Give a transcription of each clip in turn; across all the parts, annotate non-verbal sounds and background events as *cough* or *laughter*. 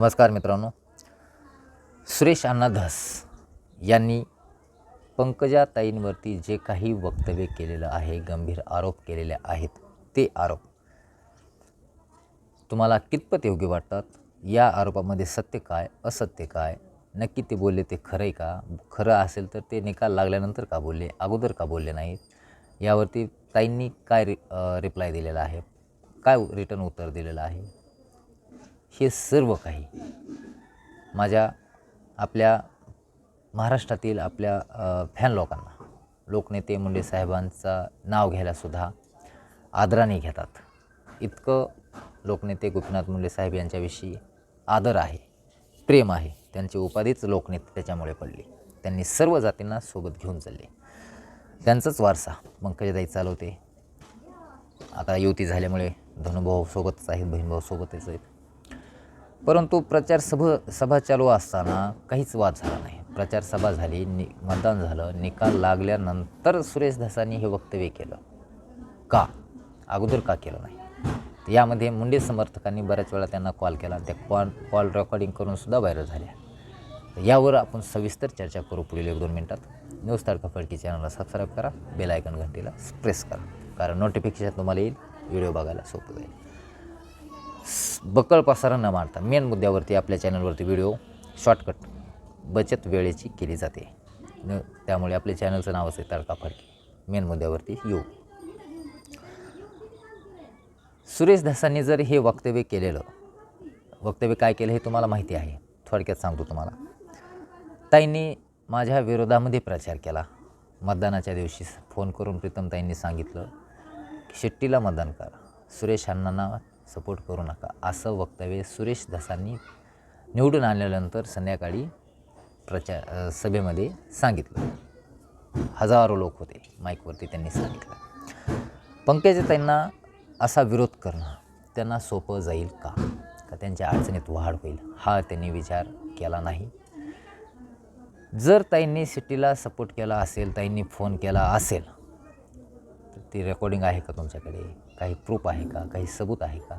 नमस्कार मित्रांनो. सुरेश अण्णा धस यांनी पंकजाताईंवरती जे काही वक्तव्य केलेलं आहे गंभीर आरोप केलेले आहेत ते आरोप तुम्हाला कितपत योग्य वाटतात? या आरोपामध्ये सत्य काय असत्य काय? नक्की ते बोलले ते खरं आहे का? खरं असेल तर ते निकाल लागल्यानंतर का बोलले? अगोदर का बोलले नाहीत? यावरती ताईंनी काय रि रिप्लाय दिलेला आहे? काय रिटर्न उत्तर दिलेलं आहे? हे सर्व काही माझ्या आपल्या महाराष्ट्रातील आपल्या फॅन लोकांना लोकनेते मुंडे साहेबांचा नाव घ्यायलासुद्धा आदराने घेतात. इतकं लोकनेते गोपीनाथ मुंडे साहेब यांच्याविषयी आदर आहे प्रेम आहे त्यांची उपाधीच लोकनेते त्याच्यामुळे पडली. त्यांनी सर्व जातींना सोबत घेऊन चालले. त्यांचाच वारसा पंकजाताई चालवते. आता युती झाल्यामुळे धनुभाऊ सोबतच आहेत बहीणभाऊ सोबतच आहेत. परंतु प्रचार सभ सभा चालू असताना काहीच वाद झाला नाही. प्रचार सभा झाली नि मतदान झालं निकाल लागल्यानंतर सुरेश धसांनी हे वक्तव्य केलं. का? अगोदर का केलं नाही? यामध्ये मुंडे समर्थकांनी बऱ्याच वेळा त्यांना कॉल केला त्या कॉल कॉल रेकॉर्डिंग करूनसुद्धा व्हायरल झाल्या. यावर आपण सविस्तर चर्चा करू पुढील एक दोन मिनटात. न्यूज तारखा फडकी चॅनलला सबस्क्राईब करा बेल आयकन घंटीला प्रेस करा. कारण नोटिफिकेशन तुम्हाला येईल व्हिडिओ बघायला सोपं जाईल. बकळ पसारा न मारता मेन मुद्द्यावरती आपल्या चॅनलवरती व्हिडिओ शॉर्टकट बचत वेळेची केली जाते. न त्यामुळे आपल्या चॅनलचं नाव असते तडका फडकी. मेन मुद्द्यावरती येऊ. सुरेश दासांनी जर हे वक्तव्य केलेलं वक्तव्य काय केलं हे तुम्हाला माहिती आहे. थोडक्यात सांगतो तुम्हाला. ताईंनी माझ्या विरोधामध्ये प्रचार केला. मतदानाच्या दिवशी फोन करून प्रीतमताईंनी सांगितलं की शेट्टीला मतदान करा. सुरेश अण्णांना सपोर्ट करू नका असं वक्तव्य सुरेश धसांनी निवडून आणल्यानंतर संध्याकाळी प्रचार सभेमध्ये सांगितलं. हजारो लोक होते माईकवरती त्यांनी सांगितलं. पंकजाताईंना असा विरोध करणं त्यांना सोपं जाईल का? का त्यांच्या अडचणीत वाढ होईल हा त्यांनी विचार केला नाही. जर ताईंनी सिटीला सपोर्ट केला असेल ताईंनी फोन केला असेल ती रेकॉर्डिंग आहे का तुमच्याकडे? काही प्रूफ आहे का? काही सबूत आहे का?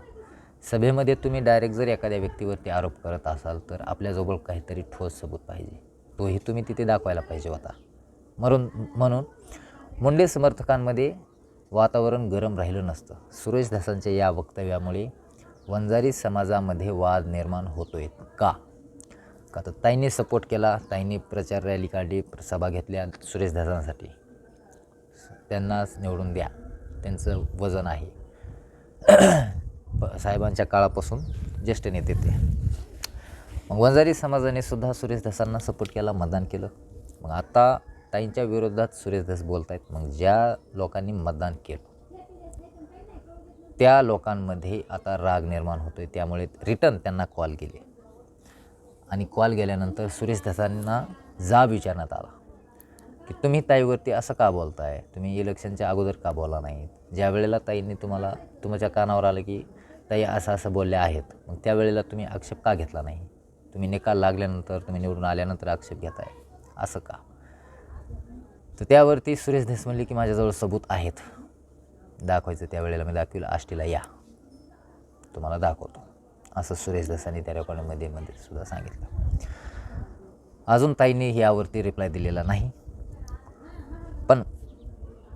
सभेमध्ये तुम्ही डायरेक्ट जर एखाद्या व्यक्तीवरती आरोप करत असाल तर आपल्याजवळ काहीतरी ठोस सबूत पाहिजे. तोही तुम्ही तिथे दाखवायला पाहिजे होता. म्हणून म्हणून मुंडे समर्थकांमध्ये वातावरण गरम राहिलं नसतं. सुरेश दासांच्या या वक्तव्यामुळे वंजारी समाजामध्ये वाद निर्माण होतोय का? का तर ताईंनी सपोर्ट केला ताईंनी प्रचार रॅली काढली सभा घेतल्या सुरेश दासांसाठी. त्यांनाच निवडून द्या. त्यांचं वजन आहे. प- *clears throat* साहेबांच्या काळापासून ज्येष्ठ नेते ते. मग वंजारी समाजाने सुद्धा सुरेश धसांना सपोर्ट केला मतदान केलं. मग आता ताईंच्या विरोधात सुरेश धस बोलत आहेत मग ज्या लोकांनी मतदान केलं त्या लोकांमध्ये आता राग निर्माण होतो आहे त्यामुळे रिटर्न त्यांना कॉल केले आणि कॉल गेल्यानंतर सुरेश धसांना जाब विचारण्यात आला. की तुम्ही ताईवरती असं का बोलताय? तुम्ही इलेक्शनच्या अगोदर का बोला नाहीत? ज्या वेळेला ताईंनी तुम्हाला तुमच्या कानावर आलं की ताई असं असं बोलल्या आहेत मग त्यावेळेला तुम्ही आक्षेप का घेतला नाही? तुम्ही निकाल लागल्यानंतर तुम्ही निवडून आल्यानंतर आक्षेप घेताय? असं का? तर त्यावरती सुरेश धस म्हणले की माझ्याजवळ सबूत आहेत. दाखवायचं त्यावेळेला मी दाखविलं आष्टीला या. तुम्हाला दाखवतो. असं सुरेश दसांनी त्या रेकॉर्डमध्ये मध्ये सुद्धा सांगितलं. अजून ताईंनी यावरती रिप्लाय दिलेला नाही.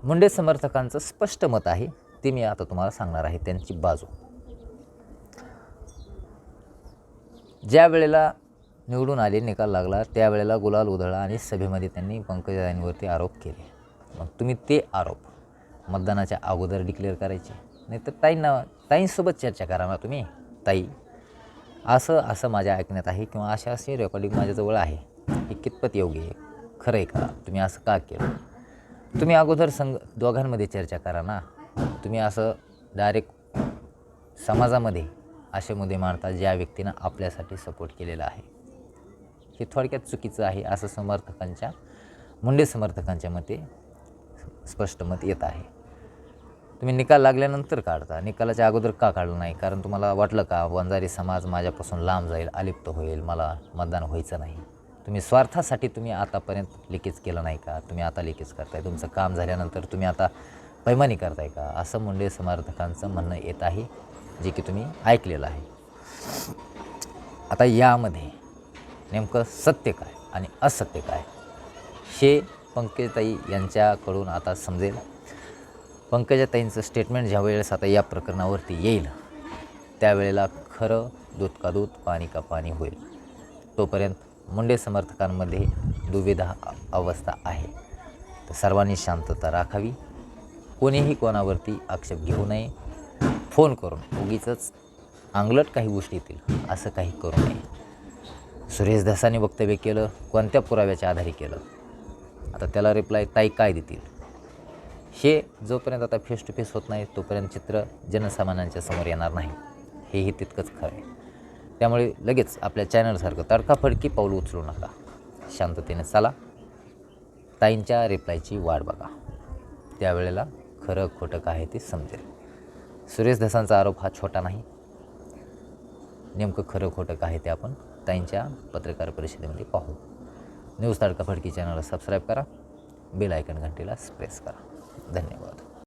मुंडे समर्थकांचं स्पष्ट मत आहे ते मी आता तुम्हाला सांगणार आहे त्यांची बाजू. ज्या वेळेला निवडून आले निकाल लागला त्यावेळेला गुलाल उधळा आणि सभेमध्ये त्यांनी पंकजाताईंवरती आरोप केले. मग तुम्ही ते आरोप मतदानाच्या अगोदर डिक्लेअर करायचे. नाही तर ताईंना ताईंसोबत चर्चा करा ना तुम्ही ताई. असं असं माझ्या ऐकण्यात आहे किंवा अशा अशी रेकॉर्डिंग माझ्याजवळ आहे. हे कितपत योग्य आहे? खरं आहे का? तुम्ही असं का केलं? तुम्ही अगोदर संघ दोघांमध्ये चर्चा करा ना. तुम्ही असं डायरेक्ट समाजामध्ये असे मुद्दे मारता ज्या व्यक्तीनं आपल्यासाठी सपोर्ट केलेला आहे. हे थोडक्यात चुकीचं आहे असं समर्थकांच्या मुंडे समर्थकांच्या मते स्पष्ट मत येत आहे. तुम्ही निकाल लागल्यानंतर काढता. निकालाच्या अगोदर का काढलं नाही? कारण तुम्हाला वाटलं का वंजारी समाज माझ्यापासून लांब जाईल अलिप्त होईल मला मतदान व्हायचं नाही. तुम्ही स्वार्थासाठी तुम्ही आतापर्यंत लिकेज केलं नाही का? तुम्ही आता लिकेज करताय. तुमचं काम झाल्यानंतर तुम्ही आता पैमानी करताय का? असं मुंडे समर्थकांचं म्हणणं येत आहे जे की तुम्ही ऐकलेलं आहे. आता यामध्ये नेमकं सत्य काय आणि असत्य काय? हे पंकजताई यांच्याकडून आता समजेल. पंकजाताईंचं स्टेटमेंट ज्या वेळेस आता या प्रकरणावरती येईल त्यावेळेला खरं दूध का दूध पाणी का पाणी होईल. तोपर्यंत मुंडे समर्थकांमध्ये दुविधा अवस्था आहे. तर सर्वांनी शांतता राखावी. कोणीही कोणावरती आक्षेप घेऊ नये. फोन करून उगीच अंगलट काही गोष्टी येतील असं काही करू नये. सुरेश धसाने वक्तव्य केलं कोणत्या पुराव्याच्या आधारे केलं? आता त्याला रिप्लाय ताई काय देतील? हे जोपर्यंत आता फेस टू फेस होत नाही तोपर्यंत चित्र जनसामान्यांच्या समोर येणार नाही. हेही तितकंच खरं आहे. त्यामुळे लगेच आपल्या चॅनलसारखं तडकाफडकी पाऊल उचलू नका. शांततेने चला. ताईंच्या रिप्लायची वाट बघा. त्यावेळेला खरं खोटं काय आहे ते समजेल. सुरेश धसांचा आरोप हा छोटा नाही. नेमकं खरं खोटं काय आहे ते आपण ताईंच्या पत्रकार परिषदेमध्ये पाहू. न्यूज तडकाफडकी चॅनलला सबस्क्राईब करा. बेल आयकन घंटीला प्रेस करा. धन्यवाद.